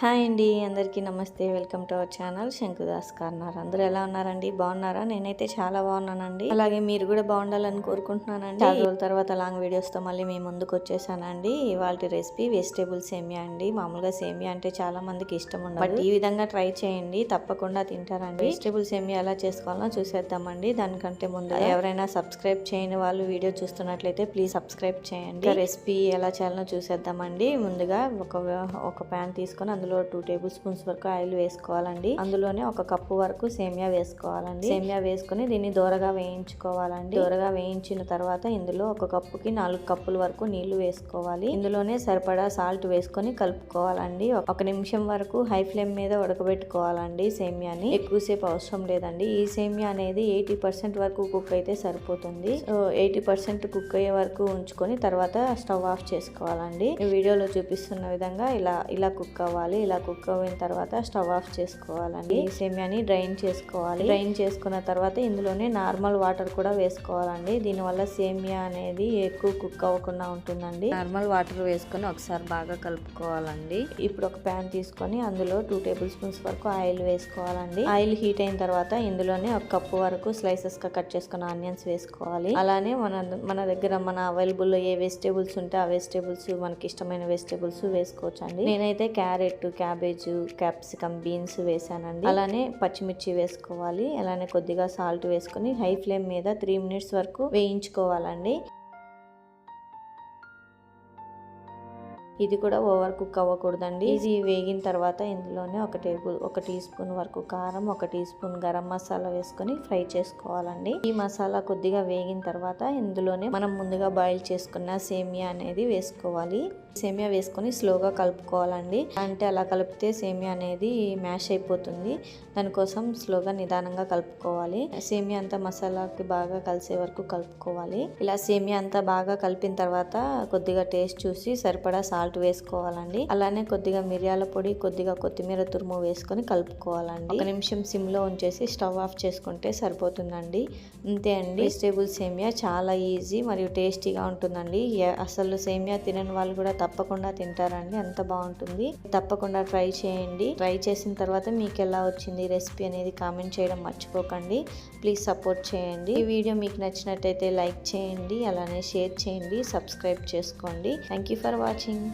Hi అండి అందరికీ నమస్తే. Welcome to our channel. Shankudas corner. అందరూ ఎలా ఉన్నారండి? బాగున్నారా? నేనైతే చాలా బాగున్నానండి. అలాగే మీరు కూడా బాగుండాలని కోరుకుంటున్నానండి. చాలా రోజుల తర్వాత లాంగ్ వీడియోస్తో మళ్ళీ మీ ముందుకు వచ్చేసానండి. ఇవాళ రెసిపీ వెజిటేబుల్ సేమియా అండి. మామూలుగా సేమియా అంటే చాలా మందికి ఇష్టం ఉండదు. బట్ ఈ విధంగా ట్రై చేయండి. తప్పకుండా తింటారండి. వెజిటేబుల్ సేమియా ఎలా చేసుకోవాలో చూసేద్దామండి. దానికంటే ముందు ఎవరైనా సబ్స్క్రైబ్ చేయని వాళ్ళు వీడియో చూస్తున్నట్లయితే ప్లీజ్ సబ్స్క్రైబ్ చేయండి. రెసిపీ ఎలా చేయాలో చూసేద్దామండి. ముందుగా ఒక ఒక ప్యాన్ తీసుకొని అందులో టూ టేబుల్ స్పూన్స్ వరకు ఆయిల్ వేసుకోవాలండి. అందులోనే ఒక కప్పు వరకు సేమియా వేసుకోవాలండి. సేమియా వేసుకొని దీన్ని దూరగా వేయించుకోవాలండి. దూరగా వేయించిన తర్వాత ఇందులో ఒక కప్పుకి నాలుగు కప్పుల వరకు నీళ్ళు వేసుకోవాలి. ఇందులోనే సరిపడా సాల్ట్ వేసుకొని కలుపుకోవాలండి. ఒక నిమిషం వరకు హై ఫ్లేమ్ మీద ఉడకబెట్టుకోవాలండి సేమియాని. ఎక్కువసేపు అవసరం లేదండి. ఈ సేమియా అనేది ఎయిటీ పర్సెంట్ వరకు కుక్ అయితే సరిపోతుంది. సో ఎయిటీ పర్సెంట్ కుక్ అయ్యే వరకు ఉంచుకొని తర్వాత స్టవ్ ఆఫ్ చేసుకోవాలండి. వీడియోలో చూపిస్తున్న విధంగా ఇలా ఇలా కుక్ అవ్వాలి. ఇలా కుక్ అయిన తర్వాత స్టవ్ ఆఫ్ చేసుకోవాలండి. ఈ సేమియాని డ్రైన్ చేసుకోవాలి. డ్రైన్ చేసుకున్న తర్వాత ఇందులోనే నార్మల్ వాటర్ కూడా వేసుకోవాలండి. దీనివల్ల సేమియా అనేది ఎక్కువ కుక్ అవ్వకుండా ఉంటుందండి. నార్మల్ వాటర్ వేసుకొని ఒకసారి బాగా కలుపుకోవాలండి. ఇప్పుడు ఒక ప్యాన్ తీసుకొని అందులో టూ టేబుల్ స్పూన్స్ వరకు ఆయిల్ వేసుకోవాలండి. ఆయిల్ హీట్ అయిన తర్వాత ఇందులోనే ఒక కప్పు వరకు స్లైసెస్గా కట్ చేసుకున్న ఆనియన్స్ వేసుకోవాలి. అలానే మన మన దగ్గర మన అవైలబుల్ ఏ వెజిటేబుల్స్ ఉంటే ఆ వెజిటేబుల్స్ మనకి ఇష్టమైన వెజిటేబుల్స్ వేసుకోవచ్చు అండి నేనైతే క్యారెట్ క్యాబేజ్ క్యాప్సికమ్ బీన్స్ వేసానండి. అలానే పచ్చిమిర్చి వేసుకోవాలి. అలానే కొద్దిగా సాల్ట్ వేసుకొని హై ఫ్లేమ్ మీద త్రీ మినిట్స్ వరకు వేయించుకోవాలండి. ఇది కూడా ఓవర్ కుక్ అవ్వకూడదండి. ఇది వేగిన తర్వాత ఇందులోనే ఒక టేబుల్ ఒక టీ స్పూన్ వరకు కారం ఒక టీ స్పూన్ గరం మసాలా వేసుకొని ఫ్రై చేసుకోవాలండి. ఈ మసాలా కొద్దిగా వేగిన తర్వాత ఇందులోనే మనం ముందుగా బాయిల్ చేసుకున్న సేమియా అనేది వేసుకోవాలి. సేమియా వేసుకొని స్లోగా కలుపుకోవాలండి. అంటే అలా కలిపితే సేమియా అనేది మ్యాష్ అయిపోతుంది. దానికోసం స్లోగా నిదానంగా కలుపుకోవాలి. సేమియా అంతా మసాలాకి బాగా కలిసే వరకు కలుపుకోవాలి. ఇలా సేమియా అంతా బాగా కలిపిన తర్వాత కొద్దిగా టేస్ట్ చూసి సరిపడా సాల్ట్ వేసుకోవాలండి. అలానే కొద్దిగా మిరియాల పొడి కొద్దిగా కొత్తిమీర తురుము వేసుకొని కలుపుకోవాలండి. ఒక నిమిషం సిమ్లో ఉంచేసి స్టవ్ ఆఫ్ చేసుకుంటే సరిపోతుందండి. అంతే అండి. వెజిటేబుల్ సేమియా చాలా ఈజీ మరియు టేస్టీగా ఉంటుందండి. అసలు సేమియా తినని వాళ్ళు కూడా తప్పకుండా తింటారండి. అంత బాగుంటుంది. తప్పకుండా ట్రై చేయండి. ట్రై చేసిన తర్వాత మీకు ఎలా వచ్చింది రెసిపీ అనేది కామెంట్ చేయడం మర్చిపోకండి. ప్లీజ్ సపోర్ట్ చేయండి. ఈ వీడియో మీకు నచ్చినట్టయితే లైక్ చేయండి. అలానే షేర్ చేయండి. సబ్స్క్రైబ్ చేసుకోండి. Thank you for watching